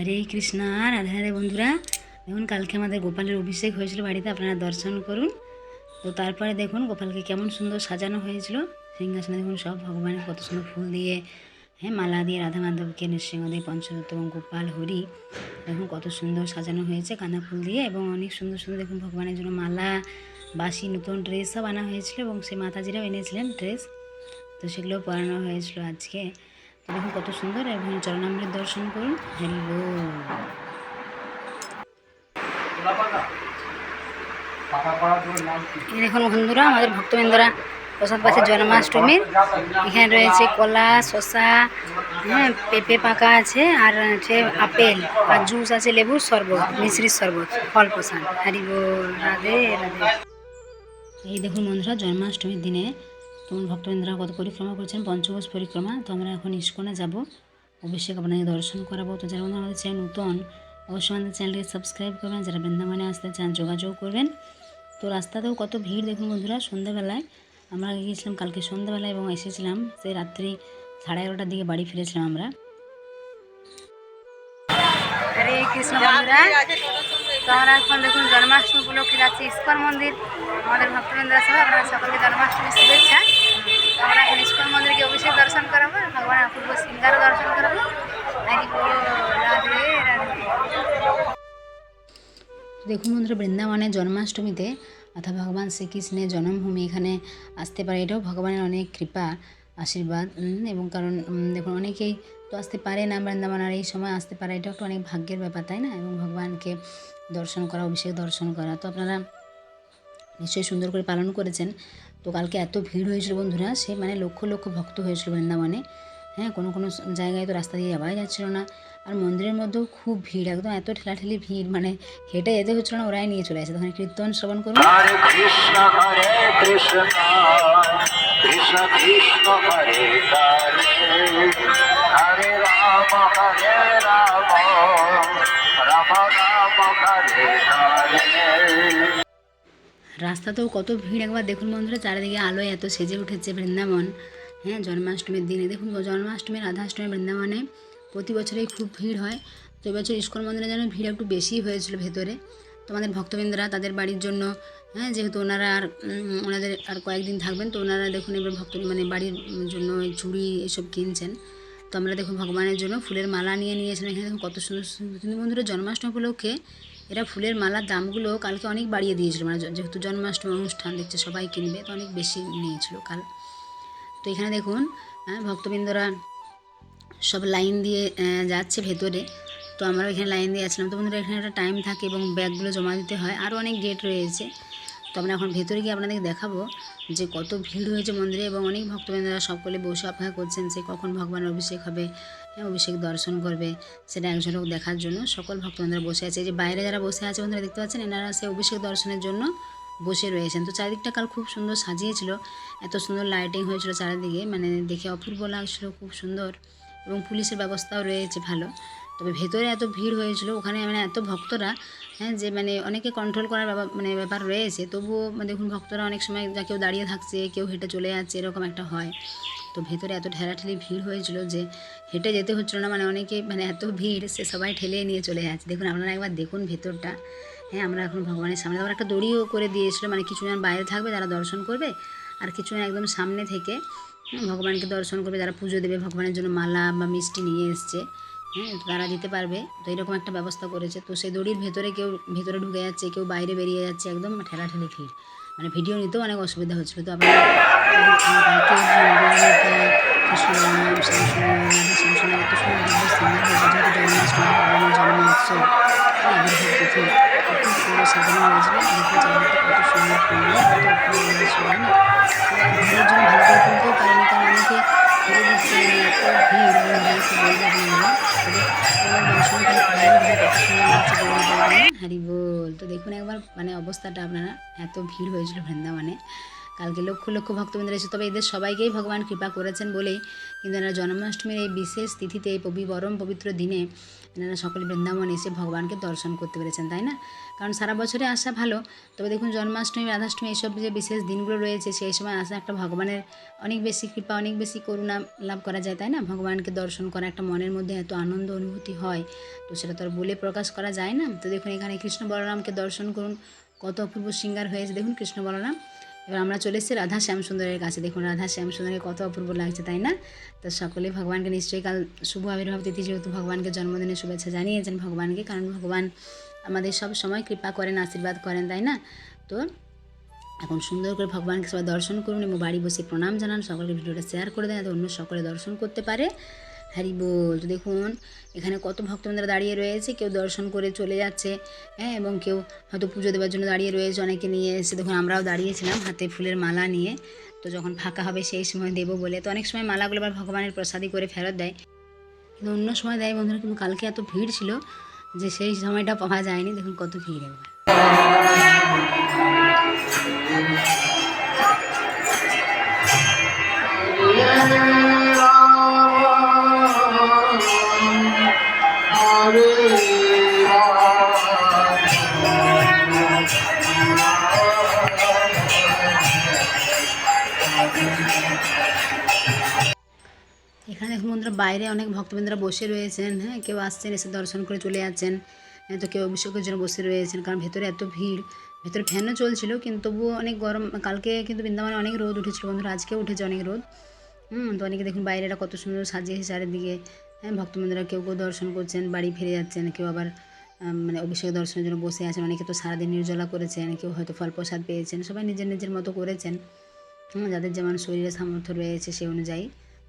হরে কৃষ্ণা, রাধে রাধে বন্ধুরা। দেখুন, কালকে আমাদের গোপালের অভিষেক হয়েছিল বাড়িতে, আপনারা দর্শন করুন। তো তারপরে দেখুন, গোপালকে কেমন সুন্দর সাজানো হয়েছিল। সিংহাসনে দেখুন, সব ভগবানের কত সুন্দর ফুল দিয়ে হ্যাঁ মালা দিয়ে রাধা মাধবকে নৃসিংহদেব, পঞ্চদত্ত এবং গোপাল, হরি, দেখুন, কত সুন্দর সাজানো হয়েছে কাঁদা ফুল দিয়ে। এবং অনেক সুন্দর সুন্দর দেখুন, ভগবানের জন্য মালা বাসি নতুন ড্রেস সব আনা হয়েছিল এবং সে মাতাজিরাও এনেছিলেন ড্রেস। তো সেগুলো পরানো হয়েছিল আজকে। দেখুন কত সুন্দর এবং চরণামৃত দর্শন করুন। এই দেখুন বন্ধুরা আমাদের ভক্তবৃন্দরা প্রসাদ পাচ্ছে জন্মাষ্টমীর এখানে রয়েছে কলা শসা হ্যাঁ পেঁপে পাকা আছে আর আছে আপেল আর জুস আছে লেবুর শরবত মিশ্রির শরবত ফল প্রসাদ। হরি বল রাধে রাধে। এই দেখুন বন্ধুরা জন্মাষ্টমীর দিনে ভক্তবৃন্দরা কত পরিক্রমা করছেন পঞ্চকোষ পরিক্রমা। তো আমরা এখন ইস্কনে যাব। অভিষেক আপনাকে দর্শন করাবো। তো যারা আমাদের চ্যানেল নতুন, অবশ্যই আমাদের চ্যানেলকে সাবস্ক্রাইব করবেন। যারা বৃন্দাবনে আসতে চান, যোগাযোগ করবেন। তো রাস্তাতেও কত ভিড় দেখুন বন্ধুরা সন্ধ্যাবেলায়। আমরা গিয়েছিলাম, কালকে সন্ধ্যাবেলায় এবং এসেছিলাম। সেই রাত্রি সাড়ে এগারোটার দিকে বাড়ি ফিরেছিলাম আমরা। আমরা এখন দেখুন জন্মাষ্টমী উপলক্ষে যাচ্ছি ইস্কন মন্দির। আমাদের ভক্তবৃন্দরা সহ আপনারা সকলকে জন্মাষ্টমী শুভেচ্ছা। আমরা এখন ইস্কন অভিষেক দর্শন ভগবান অপূর্ব দর্শন দেখুন বন্ধুরা, বৃন্দাবনে জন্মাষ্টমীতে অর্থাৎ ভগবান শ্রীকৃষ্ণের জন্মভূমি এখানে আসতে পারে। এটাও ভগবানের অনেক কৃপা, আশীর্বাদ এবং কারণ দেখুন অনেকেই তো আসতে পারে না বৃন্দাবন, আর এই সময় আসতে পারে। এটাও একটা অনেক ভাগ্যের ব্যাপার, তাই না? এবং ভগবানকে দর্শন করা, অভিষেক দর্শন করা। তো আপনারা নিশ্চয়ই সুন্দর করে পালন করেছেন। তো কালকে এত ভিড় হয়েছিল বন্ধুরা, সে মানে লক্ষ লক্ষ ভক্ত হয়েছিল বৃন্দাবনে। হ্যাঁ কোনো কোনো জায়গায় তো রাস্তা দিয়ে যাওয়াই যাচ্ছিল না। আর মন্দিরের মধ্যেও খুব ভিড়, একদম এত ঠেলাঠেলি ভিড় মানে হেঁটে যেতে হচ্ছিল না, ওরাই নিয়ে চলে আসে। তখন কীর্তন শ্রবণ করুন। কৃষ্ণ কৃষ্ণ রাস্তাতেও কত ভিড় একবার দেখুন বন্ধুরা, চারিদিকে আলোয় এত সেজে উঠেছে বৃন্দাবন। হ্যাঁ জন্মাষ্টমীর দিনে। দেখুন, জন্মাষ্টমী, রাধাষ্টমী, বৃন্দাবনে প্রতি বছরেই খুব ভিড় হয়। তো এবছর ইস্কন মন্দিরে যেন ভিড় একটু বেশি হয়েছিল ভেতরে। তো আমাদের ভক্তবৃন্দরা তাদের বাড়ির জন্য হ্যাঁ যেহেতু ওনারা আর ওনাদের আর কয়েকদিন থাকবেন, তো ওনারা দেখুন এবার ভক্ত মানে বাড়ির জন্য চুড়ি এসব কিনছেন। তো আমরা দেখুন ভগবানের জন্য ফুলের মালা নিয়ে নিয়েছেন এখানে দেখুন কত সুন্দর সুন্দর বন্ধুরা জন্মাষ্টমী উপলক্ষে এরা ফুলের মালার দামগুলো কালকে অনেক বাড়িয়ে দিয়েছিল। মানে যেহেতু জন্মাষ্টমী অনুষ্ঠান, দেখছে সবাই কিনবে তো অনেক বেশি নিয়েছিল কাল। তো এখানে দেখুন হ্যাঁ ভক্তবৃন্দরা সব লাইন দিয়ে যাচ্ছে ভেতরে। তো আমরা এখানে লাইন দিয়ে আসলাম তো বন্ধুরা, এখানে একটা টাইম থাকে এবং ব্যাগগুলো জমা দিতে হয়। আরও অনেক গেট রয়েছে। তো আমরা এখন ভেতরে গিয়ে আপনাদেরকে দেখাবো যে কত ভিড় হয়েছে মন্দিরে এবং অনেক ভক্তবৃন্দরা সকলে বসে অপেক্ষা করছেন যে কখন ভগবানের অভিষেক হবে হ্যাঁ, অভিষেক দর্শন করবে। সেটা এক ঝলক দেখার জন্য। সকল ভক্তবৃন্দরা বসে আছে। যে বাইরে যারা বসে আছে বন্ধুরা দেখতে পাচ্ছেন এনারা সে অভিষেক দর্শনের জন্য বসে রয়েছেন। তো চারিদিকটা কাল খুব সুন্দর সাজিয়েছিল। এত সুন্দর লাইটিং হয়েছিল চারিদিকে। মানে দেখে অপূর্ব লাগছিল খুব সুন্দর। এবং পুলিশের ব্যবস্থাও রয়েছে ভালো। তবে ভেতরে এত ভিড় হয়েছিল, ওখানে মানে এত ভক্তরা হ্যাঁ যে মানে অনেকে কন্ট্রোল করার ব্যাপার মানে ব্যাপার রয়েছে। তবুও মানে দেখুন, ভক্তরা অনেক সময় যা কেউ দাঁড়িয়ে থাকছে, কেউ হেঁটে চলে যাচ্ছে, এরকম একটা হয়। তো ভেতরে এত ঠেলাঠেলি ভিড় হয়েছিল যে হেঁটে যেতে হচ্ছিল না মানে অনেকে মানে এত ভিড়, সে সবাই ঠেলে নিয়ে চলে যাচ্ছে। দেখুন, আপনারা একবার দেখুন ভেতরটা। হ্যাঁ আমরা এখন ভগবানের সামনে আবার একটা দড়িও করে দিয়েছিল মানে কিছুজন বাইরে থাকবে যারা দর্শন করবে, আর কিছুজন একদম সামনে থেকে ভগবানকে দর্শন করবে যারা পুজো দেবে, ভগবানের জন্য মালা বা মিষ্টি নিয়ে এসছে। হ্যাঁ তারা দিতে পারবে। তো এরকম একটা ব্যবস্থা করেছে। তো সেই দড়ির ভেতরে কেউ, ভেতরে ঢুকে যাচ্ছে, কেউ বাইরে বেরিয়ে যাচ্ছে, একদম ঠেলাঠেলি ভিড়। মানে ভিডিও নিতেও অনেক অসুবিধা হচ্ছে তো আপনারা হারি বল, তো দেখুন একবার মানে অবস্থাটা আপনারা, এত ভিড় হয়েছিল বৃন্দাবনে। কালকে লক্ষ লক্ষ ভক্তবৃন্দ এসে তবে এদের সবাইকেই ভগবান কৃপা করেছেন বলেই কিন্তু এনারা জন্মাষ্টমীর এই বিশেষ তিথিতে, এই পবি পরম পবিত্র দিনে এনারা সকলে বৃন্দাবন এসে ভগবানকে দর্শন করতে পেরেছেন, তাই না? কারণ সারা বছরে আসা ভালো। তবে দেখুন, জন্মাষ্টমী রাধাষ্টমী এইসব যে বিশেষ দিনগুলো রয়েছে, সেই সময় আসা একটা ভগবানের অনেক বেশি কৃপা, অনেক বেশি করুণা লাভ করা যায়, তাই না? ভগবানকে দর্শন করা একটা মনের মধ্যে এত আনন্দ অনুভূতি হয়। তো সেটা তো আর বলে প্রকাশ করা যায় না। তো দেখুন, এখানে কৃষ্ণ বলরামকে দর্শন করুন। কত অপূর্ব সিঙ্গার হয়েছে। দেখুন, কৃষ্ণ বলরাম। এবার আমরা চলে এসেছি রাধা শ্যামসুন্দরের কাছে। দেখুন, রাধা শ্যামসুন্দরের কত অপূর্ব লাগছে, তাই না? তো সকলে ভগবানকে নিশ্চয়ই কাল শুভ আবির্ভাব তিথি, যেহেতু ভগবানকে জন্মদিনের শুভেচ্ছা জানিয়েছেন ভগবানকে। কারণ ভগবান আমাদের সব সময় কৃপা করেন, আশীর্বাদ করেন, তাই না? তো এখন সুন্দর করে ভগবানকে সবাই দর্শন করুন এবং বাড়ি বসে প্রণাম জানান, সকলকে ভিডিওটা শেয়ার করে দেন, যাতে অন্য সকলে দর্শন করতে পারে। হ্যারি বল, তো দেখুন, এখানে কত ভক্তবৃন্দরা দাঁড়িয়ে রয়েছে, কেউ দর্শন করে চলে যাচ্ছে হ্যাঁ এবং কেউ হয়তো পুজো দেওয়ার জন্য দাঁড়িয়ে রয়েছে, অনেকে নিয়ে এসে, দেখুন, আমরাও দাঁড়িয়েছিলাম হাতে ফুলের মালা নিয়ে, তো যখন ফাঁকা হবে সেই সময় দেবো বলে, তো অনেক সময় মালাগুলো আবার ভগবানের প্রসাদী করে ফেরত দেয়। কিন্তু অন্য সময় দেয় বন্ধুরা, কিন্তু কালকে এত ভিড় ছিল যে সেই সময়টা পাওয়া যায়নি দেখুন কত ভিড় একবার বাইরে অনেক ভক্তবৃন্দরা বসে রয়েছেন হ্যাঁ কেউ আসছেন এসে দর্শন করে চলে যাচ্ছেন হ্যাঁ, তো কেউ অভিষেকের জন্য বসে রয়েছেন কারণ ভেতরে এত ভিড় ভেতরে ফ্যানও চলছিল কিন্তু তবুও অনেক গরম কালকে কিন্তু বৃন্দাবনে অনেক রোদ উঠেছিল বন্ধুরা আজকেও উঠেছে অনেক রোদ। হুম তো অনেকে দেখুন বাইরেটা কত সুন্দর সাজিয়েছে চারিদিকে হ্যাঁ ভক্তবৃন্দরা কেউ কেউ দর্শন করছেন বাড়ি ফিরে যাচ্ছেন কেউ আবার মানে অভিষেক দর্শনের জন্য বসে আছেন অনেকে তো সারাদিন নির্জলা করেছেন কেউ হয়তো ফল প্রসাদ পেয়েছেন সবাই নিজের নিজের মতো করেছেন। হুম, যাদের যেমন শরীরে সামর্থ্য রয়েছে সেই অনুযায়ী।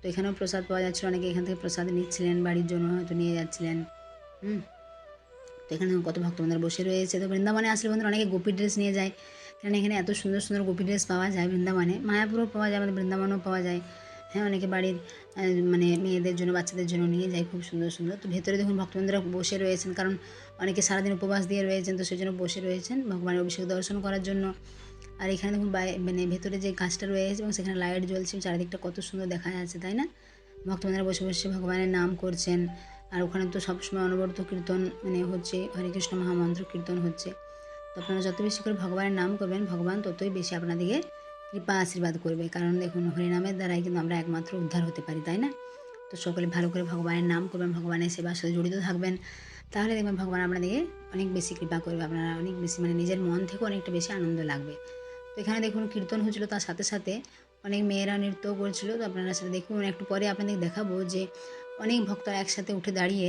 তো এখানেও প্রসাদ পাওয়া যাচ্ছিল অনেকে এখান থেকে প্রসাদ নিচ্ছিলেন, বাড়ির জন্য হয়তো নিয়ে যাচ্ছিলেন। হুম? তো এখানে কত ভক্তবৃন্দরা বসে রয়েছে। তো বৃন্দাবনে আসলে বন্ধুরা অনেকে গোপী ড্রেস নিয়ে যায়। কারণ এখানে এত সুন্দর সুন্দর গোপী ড্রেস পাওয়া যায় বৃন্দাবনে। মায়াপুরও পাওয়া যায়, আমাদের বৃন্দাবনেও পাওয়া যায়। হ্যাঁ অনেকে বাড়ির মানে মেয়েদের জন্য, বাচ্চাদের জন্য নিয়ে যায় খুব সুন্দর সুন্দর। তো ভেতরে দেখুন ভক্তবৃন্দরা বসে রয়েছেন। কারণ অনেকে সারাদিন উপবাস দিয়ে রয়েছেন, তো সেই জন্য বসে রয়েছেন ভগবানের অভিষেক দর্শন করার জন্য। আর এখানে দেখুন মানে ভেতরে যে গাছটা রয়েছে এবং সেখানে লাইট জ্বলছে, চারিদিকটা কত সুন্দর দেখা যাচ্ছে, তাই না? ভক্তবৃন্দরা বসে বসে ভগবানের নাম করছেন, আর ওখানে তো সবসময় অনবরত কীর্তন মানে হচ্ছে হরে কৃষ্ণ মহামন্ত্র কীর্তন হচ্ছে। তো আপনারা যত বেশি করে ভগবানের নাম করবেন, ভগবান ততই বেশি আপনাদেরকে কৃপা আশীর্বাদ করবে। কারণ দেখুন হরিনামের দ্বারাই কিন্তু আমরা একমাত্র উদ্ধার হতে পারি, তাই না? তো সকলে ভালো করে ভগবানের নাম করবেন, ভগবানের সেবার সাথে জড়িত থাকবেন, তাহলে দেখবেন ভগবান আপনাদেরকে অনেক বেশি কৃপা করবে, আপনারা অনেক বেশি মানে নিজের মন থেকে অনেকটা বেশি আনন্দ লাগবে। তো এখানে দেখুন কীর্তন হয়েছিল, তার সাথে সাথে অনেক মেয়েরা নৃত্যও করছিল। তো আপনারা সেটা দেখুন একটু পরে আপনাদের দেখাবো যে অনেক ভক্তরা একসাথে উঠে দাঁড়িয়ে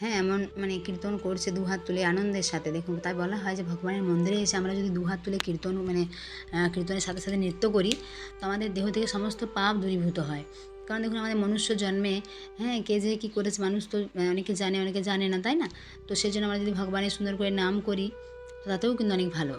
হ্যাঁ এমন মানে কীর্তন করছে দু হাত তুলে আনন্দের সাথে। দেখুন, তাই বলা হয় যে ভগবানের মন্দিরে এসে আমরা যদি দু হাত তুলে কীর্তন মানে কীর্তনের সাথে সাথে নৃত্য করি, তো আমাদের দেহ থেকে সমস্ত পাপ দূরীভূত হয়। কারণ দেখুন, আমাদের মনুষ্য জন্মে হ্যাঁ কে যে কী করেছে, মানুষ তো অনেকে জানে অনেকে জানে না, তাই না? তো সেই জন্য আমরা যদি ভগবানের সুন্দর করে নাম করি তাতেও কিন্তু অনেক ভালো।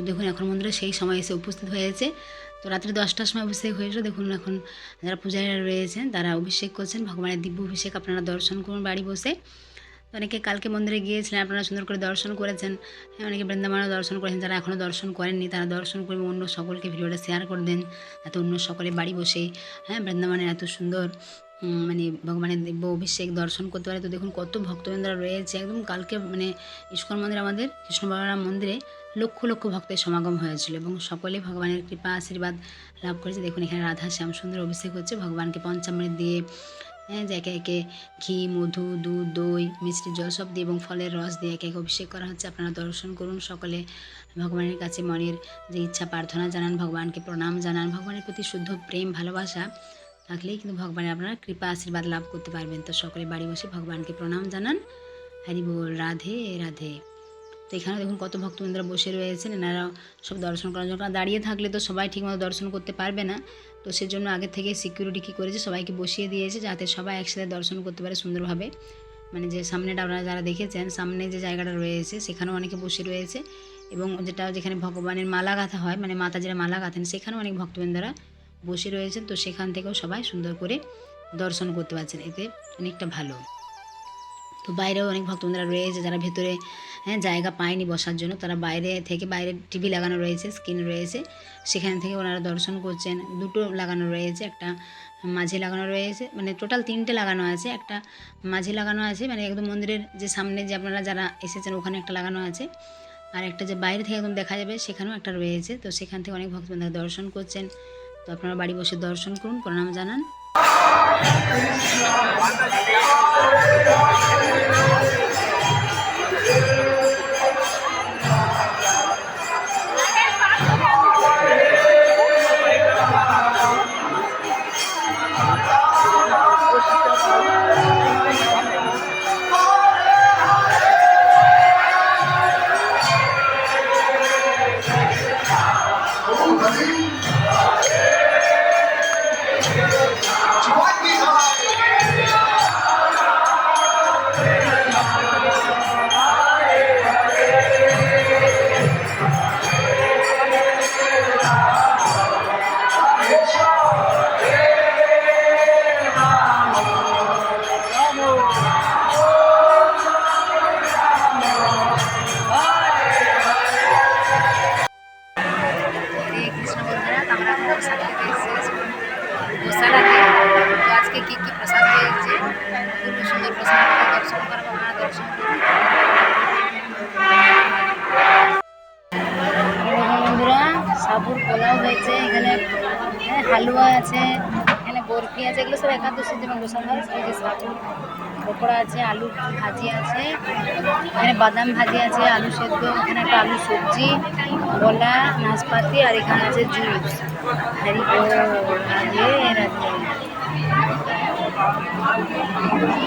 তো দেখুন, এখন মন্দিরে সেই সময় এসে উপস্থিত হয়েছে। তো রাত্রি দশটার সময় অভিষেক হয়েছিল। দেখুন, এখন যারা পূজারীরা রয়েছেন, তারা অভিষেক করছেন। ভগবানের দিব্য অভিষেক, আপনারা দর্শন করুন বাড়ি বসে। তো অনেকে কালকে মন্দিরে গিয়েছিলেন, আপনারা সুন্দর করে দর্শন করেছেন। হ্যাঁ অনেকে বৃন্দাবনও দর্শন করেছেন, যারা এখনও দর্শন করেননি, তারা দর্শন করবে। অন্য সকলকে ভিডিওটা শেয়ার করে দেন, যাতে অন্য সকলে বাড়ি বসে হ্যাঁ বৃন্দাবনের এত সুন্দর মানে ভগবানের দিব্য অভিষেক দর্শন করতে পারে। তো দেখুন, কত ভক্তবৃন্দরা রয়েছে। একদম কালকে মানে ইস্কন মন্দির আমাদের, কৃষ্ণ বলরাম মন্দিরে লক্ষ লক্ষ ভক্তের সমাগম হয়েছিল এবং সকলে ভগবানের কৃপা, আশীর্বাদ লাভ করেছে। দেখুন, এখানে রাধা শ্যাম সুন্দর অভিষেক হচ্ছে। ভগবানকে পঞ্চামৃত দিয়ে হ্যাঁ যে একে একে ঘি, মধু, দুধ, দই, মিষ্টি, জল সব দিয়ে এবং ফলের রস দিয়ে একে একে অভিষেক করা হচ্ছে। আপনারা দর্শন করুন সকলে। ভগবানের কাছে মনের যে ইচ্ছা, প্রার্থনা জানান, ভগবানকে প্রণাম জানান। ভগবানের প্রতি শুদ্ধ প্রেম, ভালোবাসা থাকলেই কিন্তু ভগবানের আপনারা কৃপা, আশীর্বাদ লাভ করতে পারবেন। তো সকলে বাড়ি বসে ভগবানকে প্রণাম জানান। হরি বল, রাধে রাধে। তো এখানে দেখুন কত ভক্তবৃন্দরা বসে রয়েছেন। এনারা সব দর্শন করার জন্য। দাঁড়িয়ে থাকলে তো সবাই ঠিকমতো দর্শন করতে পারবে না। তো সেজন্য আগে থেকে সিকিউরিটি কী করেছে সবাইকে বসিয়ে দিয়েছে যাতে সবাই একসাথে দর্শন করতে পারে সুন্দরভাবে। মানে যে সামনেটা আপনারা যারা দেখেছেন, সামনে যে জায়গাটা রয়েছে, সেখানেও অনেকে বসে রয়েছে। এবং যেটা যেখানে ভগবানের মালা গাঁথা হয় মানে মাতা যারা মালা গাঁথেন, সেখানেও অনেক ভক্তবৃন্দরা বসে রয়েছেন। তো সেখান থেকেও সবাই সুন্দর করে দর্শন করতে পারছেন। এতে অনেকটা ভালো। তো বাইরেও অনেক ভক্তবৃন্দরা রয়েছে যারা ভেতরে হ্যাঁ জায়গা পায়নি বসার জন্য। তারা বাইরে থেকে বাইরে টিভি লাগানো রয়েছে স্ক্রিন রয়েছে। সেখান থেকে ওনারা দর্শন করছেন। দুটো লাগানো রয়েছে, একটা মাঝে লাগানো রয়েছে। মানে টোটাল তিনটে লাগানো আছে, একটা মাঝে লাগানো আছে। মানে একদম মন্দিরের যে সামনে যে আপনারা যারা এসেছেন, ওখানে একটা লাগানো আছে। আর একটা যে বাইরে থেকে একদম দেখা যাবে, সেখানেও একটা রয়েছে। তো সেখান থেকে অনেক ভক্তবৃন্দরা দর্শন করছেন। তো আপনারা বাড়ি বসে দর্শন করুন, প্রণাম জানান। হরে সাবুর পোলাও হয়েছে এখানে হ্যাঁ, হালুয়া আছে এখানে বরফি আছে এগুলো সব একাদশীর জন্য সাবুর পকোড়া আছে আলু ভাজি আছে এখানে বাদাম ভাজি আছে আলু সেদ্ধ এখানে একটা আলু সবজি কলা নাশপাতি আর এখানে আছে জুস। রাধে